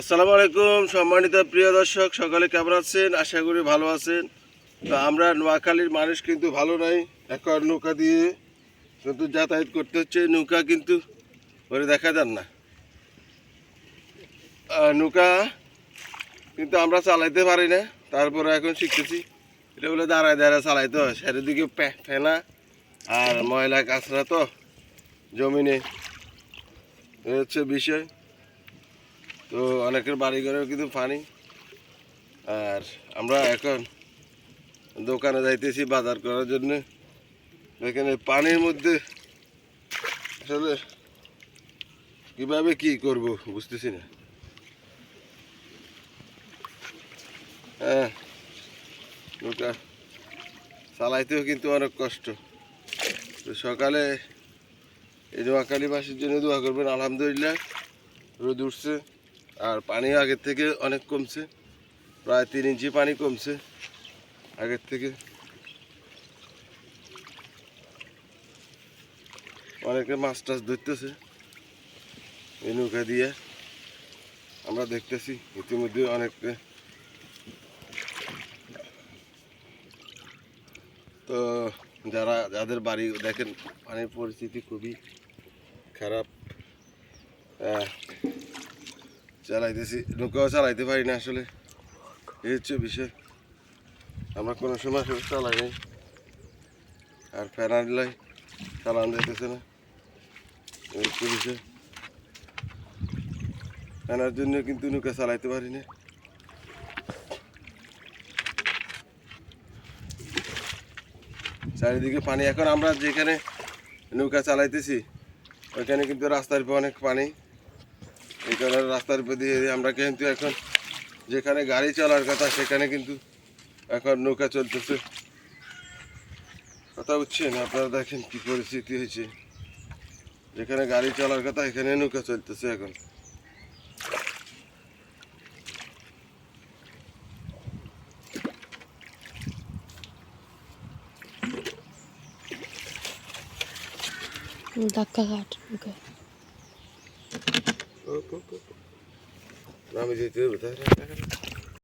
আসসালামু আলাইকুম, সম্মানিত প্রিয় দর্শক, সকালে কেমন আছেন? আশা করি ভালো আছেন। তো আমরা নোয়াখালীর মানুষ কিন্তু ভালো নাই, এখন নৌকা দিয়ে কিন্তু যাতায়াত করতে হচ্ছে। নৌকা কিন্তু ওরে দেখা যান না। নৌকা কিন্তু আমরা চালাইতে পারি না, তারপরে এখন শিখতেছি। এটা বলে দাঁড়ায় দাঁড়ায় চালাইতে হয়। চারিদিকে ফেনা আর ময়লা কাঁচরা তো জমিনে। হচ্ছে বিষয়। তো অনেকের বাড়ি ঘরেও কিন্তু পানি। আর আমরা এখন দোকানে যাইতেছি বাজার করার জন্য। এখানে পানির মধ্যে আসলে কীভাবে কি করব বুঝতেছি না। হ্যাঁ নৌকা চালাইতেও কিন্তু অনেক কষ্ট। তো সকালে এই নোয়াখালীবাসীর জন্য দোয়া করবেন, আলহামদুলিল্লাহ, রোদ উঠছে। আর পানি আগের থেকে অনেক কমছে। প্রায় তিন ইঞ্চি পানি কমছে আগের থেকে। অনেকে মাছ টাছ ধরতেছে। এই নৌকা দিয়ে আমরা দেখতেছি, ইতিমধ্যে অনেকে তো যারা, যাদের বাড়ি, দেখেন, পানির পরিস্থিতি খুবই খারাপ। চালাইতেছি নৌকাও চালাইতে পারি না আসলে। এই হচ্ছে বিষয়। আমরা কোনো সময় আসলে চালাই নাই। আর ফেনা দিলাই চালানো যাইতেছে না। এই হচ্ছে বিষয়। ফেনার জন্য কিন্তু নৌকা চালাইতে পারি না। চারিদিকে পানি। এখন আমরা যেখানে নৌকা চালাইতেছি, ওইখানে কিন্তু রাস্তার উপর অনেক পানি। এই কারণে রাস্তার উপর দিয়ে আমরা কিন্তু এখন যেখানে গাড়ি চলার কথা, সেখানে কিন্তু এখন নৌকা চলতেছে। কথা বুঝছেন? আপনারা দেখেন কি পরিস্থিতি হয়েছে। যেখানে গাড়ি চলার কথা, এখানে নৌকা চলতেছে এখন। ধাক্কা ঘাট ওকে રામજી તે બધા